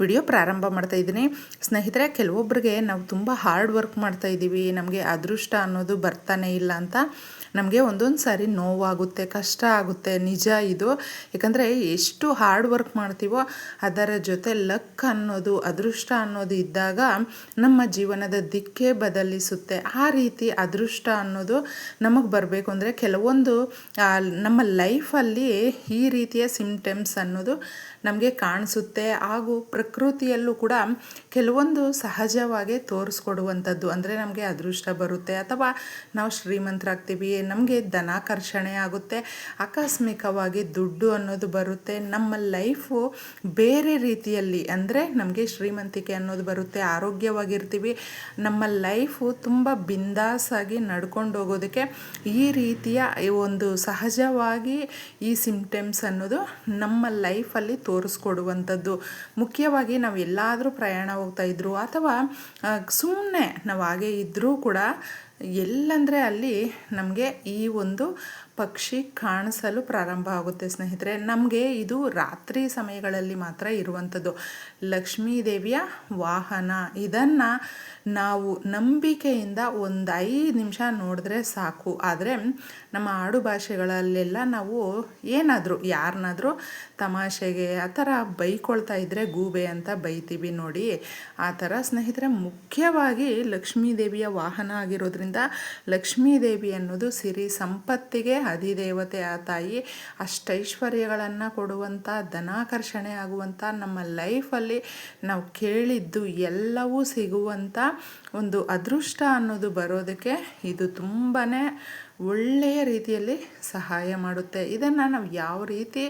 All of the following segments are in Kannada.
ವಿಡಿಯೋ ಪ್ರಾರಂಭ ಮಾಡ್ತಾ ಇದ್ದೀನಿ. ಸ್ನೇಹಿತರೆ ಕೆಲವೊಬ್ಬರಿಗೆ ನಾವು ತುಂಬ ಹಾರ್ಡ್ ವರ್ಕ್ ಮಾಡ್ತಾ ಇದ್ದೀವಿ. ನಮಗೆ ಅದೃಷ್ಟ ಅನ್ನೋದು ಬರ್ತಾನೆ ಇಲ್ಲ ಅಂತ. ನಮಗೆ ಒಂದೊಂದು ಸಾರಿ ನೋವಾಗುತ್ತೆ, ಕಷ್ಟ ಆಗುತ್ತೆ. ನಿಜ ಇದು. ಯಾಕಂದರೆ ಎಷ್ಟು ಹಾರ್ಡ್ ವರ್ಕ್ ಮಾಡ್ತೀವೋ, ಅದರ ಜೊತೆ ಲಕ್ ಅನ್ನೋದು, ಅದೃಷ್ಟ ಅನ್ನೋದು ಇದ್ದಾಗ ನಮ್ಮ ಜೀವನದ ದಿಕ್ಕೇ ಬದಲಿಸುತ್ತೆ. ಆ ರೀತಿ ಅದೃಷ್ಟ ಅನ್ನೋದು ನಮಗೆ ಬರಬೇಕು ಅಂದರೆ ಕೆಲವೊಂದು ನಮ್ಮ ಲೈಫಲ್ಲಿ ಈ ರೀತಿಯ ಸಿಮ್ಟಮ್ಸ್ ಅನ್ನೋದು ನಮಗೆ ಕಾಣಿಸುತ್ತೆ. ಹಾಗೂ ಪ್ರಕೃತಿಯಲ್ಲೂ ಕೂಡ ಕೆಲವೊಂದು ಸಹಜವಾಗಿ ತೋರಿಸ್ಕೊಡುವಂಥದ್ದು. ಅಂದರೆ ನಮಗೆ ಅದೃಷ್ಟ ಬರುತ್ತೆ. ಅಥವಾ ನಾವು ಶ್ರೀಮಂತರಾಗ್ತೀವಿ, ನಮಗೆ ಧನಾಕರ್ಷಣೆ ಆಗುತ್ತೆ. ಆಕಸ್ಮಿಕವಾಗಿ ದುಡ್ಡು ಅನ್ನೋದು ಬರುತ್ತೆ. ನಮ್ಮ ಲೈಫು ಬೇರೆ ರೀತಿಯಲ್ಲಿ ಅಂದರೆ ನಮಗೆ ಶ್ರೀಮಂತಿಕೆ ಅನ್ನೋದು ಬರುತ್ತೆ. ಆರೋಗ್ಯವಾಗಿರ್ತೀವಿ. ನಮ್ಮ ಲೈಫು ತುಂಬ ಬಿಂದಾಸಾಗಿ ನಡ್ಕೊಂಡು ಹೋಗೋದಕ್ಕೆ ಈ ರೀತಿಯ ಒಂದು ಸಹಜವಾಗಿ ಈ ಸಿಂಪ್ಟಮ್ಸ್ ಅನ್ನೋದು ನಮ್ಮ ಲೈಫಲ್ಲಿ ತೋರಿಸ್ಕೊಡುವಂಥದ್ದು. ಮುಖ್ಯವಾಗಿ ನಾವು ಎಲ್ಲಾದರೂ ಪ್ರಯಾಣ ಹೋಗ್ತಾ ಇದ್ರು ಅಥವಾ ಸುಮ್ಮನೆ ನಾವು ಹಾಗೆ ಇದ್ದರೂ ಕೂಡ ಎಲ್ಲಂದರೆ ಅಲ್ಲಿ ನಮಗೆ ಈ ಒಂದು ಪಕ್ಷಿ ಕಾಣಿಸಲು ಪ್ರಾರಂಭ ಆಗುತ್ತೆ, ಸ್ನೇಹಿತರೆ. ನಮಗೆ ಇದು ರಾತ್ರಿ ಸಮಯಗಳಲ್ಲಿ ಮಾತ್ರ ಇರುವಂಥದ್ದು. ಲಕ್ಷ್ಮೀ ದೇವಿಯ ವಾಹನ. ಇದನ್ನು ನಾವು ನಂಬಿಕೆಯಿಂದ ಒಂದು ಐದು ನಿಮಿಷ ನೋಡಿದ್ರೆ ಸಾಕು. ಆದರೆ ನಮ್ಮ ಆಡು ಭಾಷೆಗಳಲ್ಲೆಲ್ಲ ನಾವು ಏನಾದರೂ ಯಾರನ್ನಾದರೂ ತಮಾಷೆಗೆ ಆ ಥರ ಬೈಕೊಳ್ತಾ ಇದ್ದರೆ ಗೂಬೆ ಅಂತ ಬೈತೀವಿ ನೋಡಿ. ಆ ಥರ, ಸ್ನೇಹಿತರೆ, ಮುಖ್ಯವಾಗಿ ಲಕ್ಷ್ಮೀ ದೇವಿಯ ವಾಹನ ಆಗಿರೋದ್ರಿಂದ ಲಕ್ಷ್ಮೀ ದೇವಿ ಅನ್ನೋದು ಸಿರಿ ಸಂಪತ್ತಿಗೆ ಅಧಿದೇವತೆ ಆ ತಾಯಿ. ಅಷ್ಟೈಶ್ವರ್ಯಗಳನ್ನು ಕೊಡುವಂಥ ಧನಾಕರ್ಷಣೆ ಆಗುವಂಥ ನಮ್ಮ ಲೈಫಲ್ಲಿ ನಾವು ಕೇಳಿದ್ದು ಎಲ್ಲವೂ ಸಿಗುವಂಥ ಒಂದು ಅದೃಷ್ಟ ಅನ್ನೋದು ಬರೋದಕ್ಕೆ ಇದು ತುಂಬಾ ಒಳ್ಳೆಯ ರೀತಿಯಲ್ಲಿ ಸಹಾಯ ಮಾಡುತ್ತೆ. ಇದನ್ನು ನಾವು ಯಾವ ರೀತಿ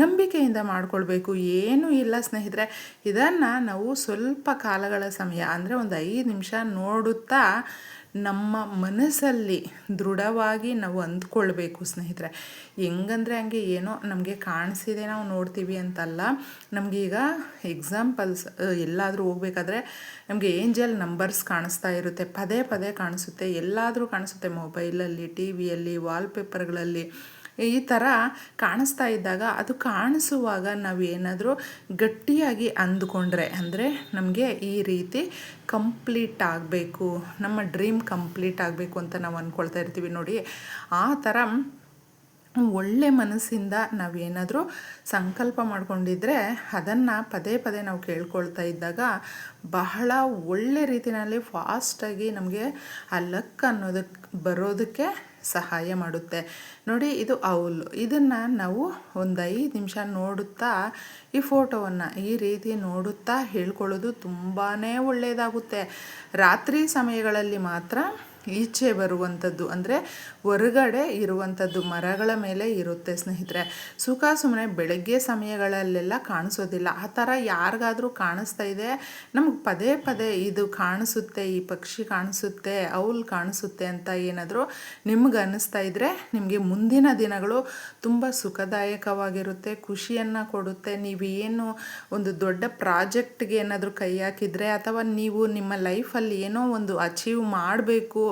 ನಂಬಿಕೆಯಿಂದ ಮಾಡಿಕೊಳ್ಬೇಕು, ಏನೂ ಇಲ್ಲ ಸ್ನೇಹಿತರೆ. ಇದನ್ನು ನಾವು ಸ್ವಲ್ಪ ಕಾಲಗಳ ಸಮಯ, ಅಂದರೆ ಒಂದು ಐದು ನಿಮಿಷ ನೋಡುತ್ತಾ ನಮ್ಮ ಮನಸ್ಸಲ್ಲಿ ದೃಢವಾಗಿ ನಾವು ಅಂದ್ಕೊಳ್ಬೇಕು ಸ್ನೇಹಿತರೆ. ಹೆಂಗಂದರೆ ಹಂಗೆ ಏನೋ ನಮಗೆ ಕಾಣಿಸಿದೆ ನಾವು ನೋಡ್ತೀವಿ ಅಂತಲ್ಲ, ನಮಗೀಗ ಎಕ್ಸಾಂಪಲ್ಸ್ ಎಲ್ಲಾದರೂ ಹೋಗ್ಬೇಕಾದ್ರೆ ನಮಗೆ ಏಂಜಲ್ ನಂಬರ್ಸ್ ಕಾಣಿಸ್ತಾ ಇರುತ್ತೆ. ಪದೇ ಪದೇ ಕಾಣಿಸುತ್ತೆ. ಎಲ್ಲಾದರೂ ಕಾಣಿಸುತ್ತೆ. ಮೊಬೈಲಲ್ಲಿ, ಟಿ ವಿಯಲ್ಲಿ, ವಾಲ್ಪೇಪರ್ಗಳಲ್ಲಿ. ಈ ಥರ ಕಾಣಿಸ್ತಾ ಇದ್ದಾಗ ಅದು ಕಾಣಿಸುವಾಗ ನಾವು ಏನಾದರೂ ಗಟ್ಟಿಯಾಗಿ ಅಂದುಕೊಂಡ್ರೆ, ಅಂದರೆ ನಮಗೆ ಈ ರೀತಿ ಕಂಪ್ಲೀಟ್ ಆಗಬೇಕು, ನಮ್ಮ ಡ್ರೀಮ್ ಕಂಪ್ಲೀಟ್ ಆಗಬೇಕು ಅಂತ ನಾವು ಅಂದ್ಕೊಳ್ತಾ ಇರ್ತೀವಿ ನೋಡಿ. ಆ ಥರ ಒಳ್ಳೆ ಮನಸ್ಸಿಂದ ನಾವೇನಾದರೂ ಸಂಕಲ್ಪ ಮಾಡ್ಕೊಂಡಿದ್ರೆ ಅದನ್ನು ಪದೇ ಪದೇ ನಾವು ಕೇಳ್ಕೊಳ್ತಾ ಇದ್ದಾಗ ಬಹಳ ಒಳ್ಳೆ ರೀತಿಯಲ್ಲಿ ಫಾಸ್ಟಾಗಿ ನಮಗೆ ಆ ಲಕ್ ಅನ್ನೋದಕ್ಕೆ ಬರೋದಕ್ಕೆ ಸಹಾಯ ಮಾಡುತ್ತೆ. ನೋಡಿ, ಇದು ಅವಲ್. ಇದನ್ನು ನಾವು ಒಂದು ಐದು ನಿಮಿಷ ನೋಡುತ್ತಾ ಈ ಫೋಟೋವನ್ನು ಈ ರೀತಿ ನೋಡುತ್ತಾ ಹೇಳ್ಕೊಳ್ಳೋದು ತುಂಬಾ ಒಳ್ಳೆಯದಾಗುತ್ತೆ ರಾತ್ರಿ ಸಮಯಗಳಲ್ಲಿ ಮಾತ್ರ ಈಚೆ ಬರುವಂಥದ್ದು ಅಂದರೆ ಹೊರಗಡೆ ಇರುವಂಥದ್ದು ಮರಗಳ ಮೇಲೆ ಇರುತ್ತೆ ಸ್ನೇಹಿತರೆ. ಸುಖ ಸುಮ್ಮನೆ ಬೆಳಗ್ಗೆ ಸಮಯಗಳಲ್ಲೆಲ್ಲ ಕಾಣಿಸೋದಿಲ್ಲ. ಆ ಥರ ಯಾರಿಗಾದರೂ ಕಾಣಿಸ್ತಾ ಇದೆ? ನಮಗೆ ಪದೇ ಪದೇ ಇದು ಕಾಣಿಸುತ್ತೆ, ಈ ಪಕ್ಷಿ ಕಾಣಿಸುತ್ತೆ, ಅವ್ಲು ಕಾಣಿಸುತ್ತೆ ಅಂತ ಏನಾದರೂ ನಿಮ್ಗೆ ಅನ್ನಿಸ್ತಾ ಇದ್ದರೆ ನಿಮಗೆ ಮುಂದಿನ ದಿನಗಳು ತುಂಬ ಸುಖದಾಯಕವಾಗಿರುತ್ತೆ, ಖುಷಿಯನ್ನು ಕೊಡುತ್ತೆ. ನೀವು ಏನು ಒಂದು ದೊಡ್ಡ ಪ್ರಾಜೆಕ್ಟ್ಗೆ ಏನಾದರೂ ಕೈ ಹಾಕಿದರೆ ಅಥವಾ ನೀವು ನಿಮ್ಮ ಲೈಫಲ್ಲಿ ಏನೋ ಒಂದು ಅಚೀವ್ ಮಾಡಬೇಕು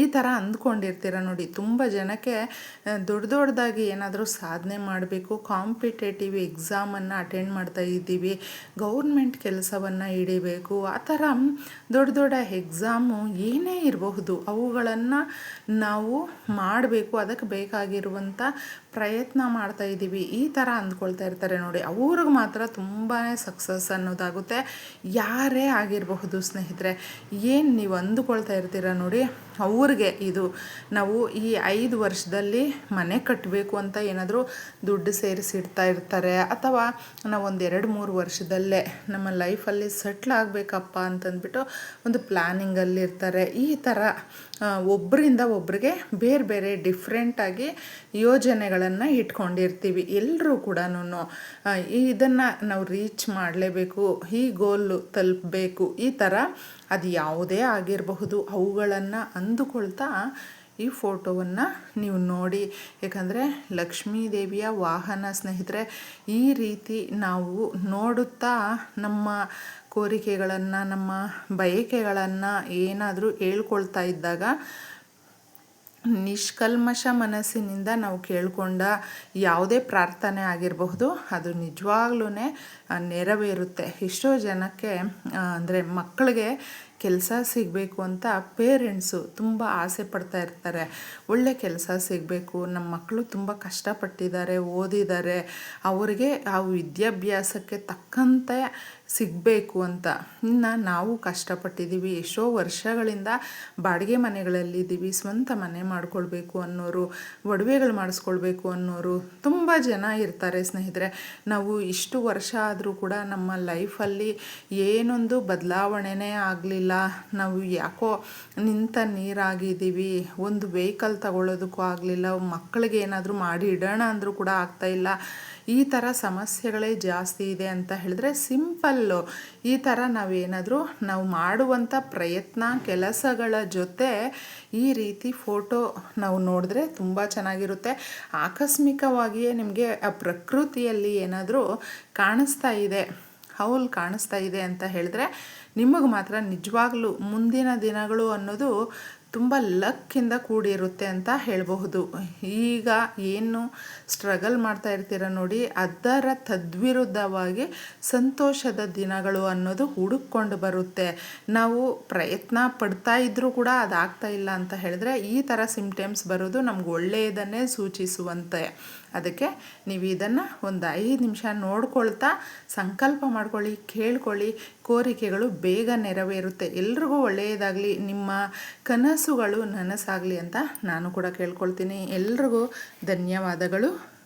ಈ ಥರ ಅಂದ್ಕೊಂಡಿರ್ತೀರ ನೋಡಿ, ತುಂಬ ಜನಕ್ಕೆ ದೊಡ್ಡ ದೊಡ್ಡದಾಗಿ ಏನಾದರೂ ಸಾಧನೆ ಮಾಡಬೇಕು, ಕಾಂಪಿಟೇಟಿವ್ ಎಕ್ಸಾಮನ್ನು ಅಟೆಂಡ್ ಮಾಡ್ತಾ ಇದ್ದೀವಿ, ಗೌರ್ಮೆಂಟ್ ಕೆಲಸವನ್ನು ಹಿಡಿಬೇಕು ಆ ಥರ ದೊಡ್ಡ ದೊಡ್ಡ ಎಕ್ಸಾಮು ಏನೇ ಇರಬಹುದು, ಅವುಗಳನ್ನು ನಾವು ಮಾಡಬೇಕು, ಅದಕ್ಕೆ ಬೇಕಾಗಿರುವಂಥ ಪ್ರಯತ್ನ ಮಾಡ್ತಾ ಇದ್ದೀವಿ, ಈ ಥರ ಅಂದ್ಕೊಳ್ತಾ ಇರ್ತಾರೆ ನೋಡಿ. ಅವ್ರಿಗೆ ಮಾತ್ರ ತುಂಬಾ ಸಕ್ಸಸ್ ಅನ್ನೋದಾಗುತ್ತೆ, ಯಾರೇ ಆಗಿರಬಹುದು ಸ್ನೇಹಿತರೆ. ಏನು ನೀವು ಅಂದುಕೊಳ್ತಾ ಇರ್ತೀರ ನೋಡಿ ಅವ್ರಿಗೆ ಇದು ನಾವು ಈ ಐದು ವರ್ಷದಲ್ಲಿ ಮನೆ ಕಟ್ಟಬೇಕು ಅಂತ ಏನಾದರೂ ದುಡ್ಡು ಸೇರಿಸಿಡ್ತಾ ಇರ್ತಾರೆ. ಅಥವಾ ನಾವು ಒಂದು ಎರಡು ಮೂರು ವರ್ಷದಲ್ಲೇ ನಮ್ಮ ಲೈಫಲ್ಲಿ ಸೆಟ್ಲ್ ಆಗಬೇಕಪ್ಪ ಅಂತಂದ್ಬಿಟ್ಟು ಒಂದು ಪ್ಲ್ಯಾನಿಂಗಲ್ಲಿರ್ತಾರೆ ಈ ಥರ ಒಬ್ಬರಿಂದ ಒಬ್ಬರಿಗೆ ಬೇರೆ ಬೇರೆ ಡಿಫ್ರೆಂಟಾಗಿ ಯೋಜನೆಗಳನ್ನು ಇಟ್ಕೊಂಡಿರ್ತೀವಿ. ಎಲ್ಲರೂ ಕೂಡ ಇದನ್ನು ನಾವು ರೀಚ್ ಮಾಡಲೇಬೇಕು, ಈ ಗೋಲು ತಲುಪಬೇಕು, ಈ ಥರ ಅದು ಯಾವುದೇ ಆಗಿರಬಹುದು. ಅವುಗಳನ್ನು ಅಂದುಕೊಳ್ತಾ ಈ ಫೋಟೋವನ್ನು ನೀವು ನೋಡಿ ಯಾಕಂದರೆ ಲಕ್ಷ್ಮೀ ದೇವಿಯ ವಾಹನ ಸ್ನೇಹಿತರೆ, ಈ ರೀತಿ ನಾವು ನೋಡುತ್ತಾ ನಮ್ಮ ಕೋರಿಕೆಗಳನ್ನು, ನಮ್ಮ ಬಯಕೆಗಳನ್ನು ಏನಾದರೂ ಹೇಳ್ಕೊಳ್ತಾ ಇದ್ದಾಗ ನಿಷ್ಕಲ್ಮಶ ಮನಸ್ಸಿನಿಂದ ನಾವು ಕೇಳ್ಕೊಂಡ ಯಾವುದೇ ಪ್ರಾರ್ಥನೆ ಆಗಿರಬಹುದು, ಅದು ನಿಜವಾಗ್ಲೂ ನೆರವೇರುತ್ತೆ. ಎಷ್ಟೋ ಜನಕ್ಕೆ ಅಂದರೆ ಮಕ್ಕಳಿಗೆ ಕೆಲಸ ಸಿಗಬೇಕು ಅಂತ ಪೇರೆಂಟ್ಸು ತುಂಬ ಆಸೆ ಪಡ್ತಾ ಇರ್ತಾರೆ. ಒಳ್ಳೆ ಕೆಲಸ ಸಿಗಬೇಕು ನಮ್ಮ ಮಕ್ಕಳು ತುಂಬ ಕಷ್ಟಪಟ್ಟಿದ್ದಾರೆ, ಓದಿದ್ದಾರೆ, ಅವರಿಗೆ ಆ ವಿದ್ಯಾಭ್ಯಾಸಕ್ಕೆ ತಕ್ಕಂತೆ ಸಿಗಬೇಕು ಅಂತ. ಇನ್ನು ನಾವು ಕಷ್ಟಪಟ್ಟಿದ್ದೀವಿ. ಎಷ್ಟೋ ವರ್ಷಗಳಿಂದ ಬಾಡಿಗೆ ಮನೆಗಳಲ್ಲಿದ್ದೀವಿ. ಸ್ವಂತ ಮನೆ ಮಾಡ್ಕೊಳ್ಬೇಕು ಅನ್ನೋರು, ಒಡವೆಗಳು ಮಾಡಿಸ್ಕೊಳ್ಬೇಕು ಅನ್ನೋರು ತುಂಬ ಜನ ಇರ್ತಾರೆ ಸ್ನೇಹಿತರೆ. ನಾವು ಇಷ್ಟು ವರ್ಷ ಆದರೂ ಕೂಡ ನಮ್ಮ ಲೈಫಲ್ಲಿ ಏನೊಂದು ಬದಲಾವಣೆನೇ ಆಗಲಿಲ್ಲ. ನಾವು ಯಾಕೋ ನಿಂತ ನೀರಾಗಿದ್ದೀವಿ. ಒಂದು ವೆಹಿಕಲ್ ತಗೊಳ್ಳೋದಕ್ಕೂ ಆಗಲಿಲ್ಲ. ಮಕ್ಕಳಿಗೆ ಏನಾದರೂ ಮಾಡಿ ಇಡೋಣ ಅಂದರೂ ಕೂಡ ಆಗ್ತಾಯಿಲ್ಲ ಈ ಥರ ಸಮಸ್ಯೆಗಳೇ ಜಾಸ್ತಿ ಇದೆ ಅಂತ ಹೇಳಿದ್ರೆ ಸಿಂಪಲ್ಲು ಈ ಥರ ನಾವೇನಾದರೂ ನಾವು ಮಾಡುವಂಥ ಪ್ರಯತ್ನ, ಕೆಲಸಗಳ ಜೊತೆ ಈ ರೀತಿ ಫೋಟೋ ನಾವು ನೋಡಿದ್ರೆ ತುಂಬ ಚೆನ್ನಾಗಿರುತ್ತೆ. ಆಕಸ್ಮಿಕವಾಗಿಯೇ ನಿಮಗೆ ಆ ಪ್ರಕೃತಿಯಲ್ಲಿ ಏನಾದರೂ ಕಾಣಿಸ್ತಾ ಇದೆ, ಹೌಲ್ ಕಾಣಿಸ್ತಾ ಇದೆ ಅಂತ ಹೇಳಿದ್ರೆ ನಿಮಗೆ ಮಾತ್ರ ನಿಜವಾಗ್ಲೂ ಮುಂದಿನ ದಿನಗಳು ಅನ್ನೋದು ತುಂಬ ಲಕ್ಕಿಂದ ಕೂಡಿರುತ್ತೆ ಅಂತ ಹೇಳಬಹುದು. ಈಗ ಏನು ಸ್ಟ್ರಗಲ್ ಮಾಡ್ತಾ ಇರ್ತೀರ ನೋಡಿ, ಅದರ ತದ್ವಿರುದ್ಧವಾಗಿ ಸಂತೋಷದ ದಿನಗಳು ಅನ್ನೋದು ಹುಡುಕೊಂಡು ಬರುತ್ತೆ. ನಾವು ಪ್ರಯತ್ನ ಪಡ್ತಾ ಇದ್ದರೂ ಕೂಡ ಅದಾಗ್ತಾ ಇಲ್ಲ ಅಂತ ಹೇಳಿದ್ರೆ ಈ ಥರ ಸಿಂಪ್ಟಮ್ಸ್ ಬರೋದು ನಮ್ಗೆ ಒಳ್ಳೆಯದನ್ನೇ ಸೂಚಿಸುವಂತೆ. ಅದಕ್ಕೆ ನೀವು ಇದನ್ನು ಒಂದು ಐದು ನಿಮಿಷ ನೋಡ್ಕೊಳ್ತಾ ಸಂಕಲ್ಪ ಮಾಡ್ಕೊಳ್ಳಿ, ಕೇಳ್ಕೊಳ್ಳಿ. ಕೋರಿಕೆಗಳು ಬೇಗ ನೆರವೇರುತ್ತೆ. ಎಲ್ರಿಗೂ ಒಳ್ಳೆಯದಾಗಲಿ, ನಿಮ್ಮ ಕನಸುಗಳು ನನಸಾಗಲಿ ಅಂತ ನಾನು ಕೂಡ ಕೇಳ್ಕೊಳ್ತೀನಿ. ಎಲ್ರಿಗೂ ಧನ್ಯವಾದಗಳು.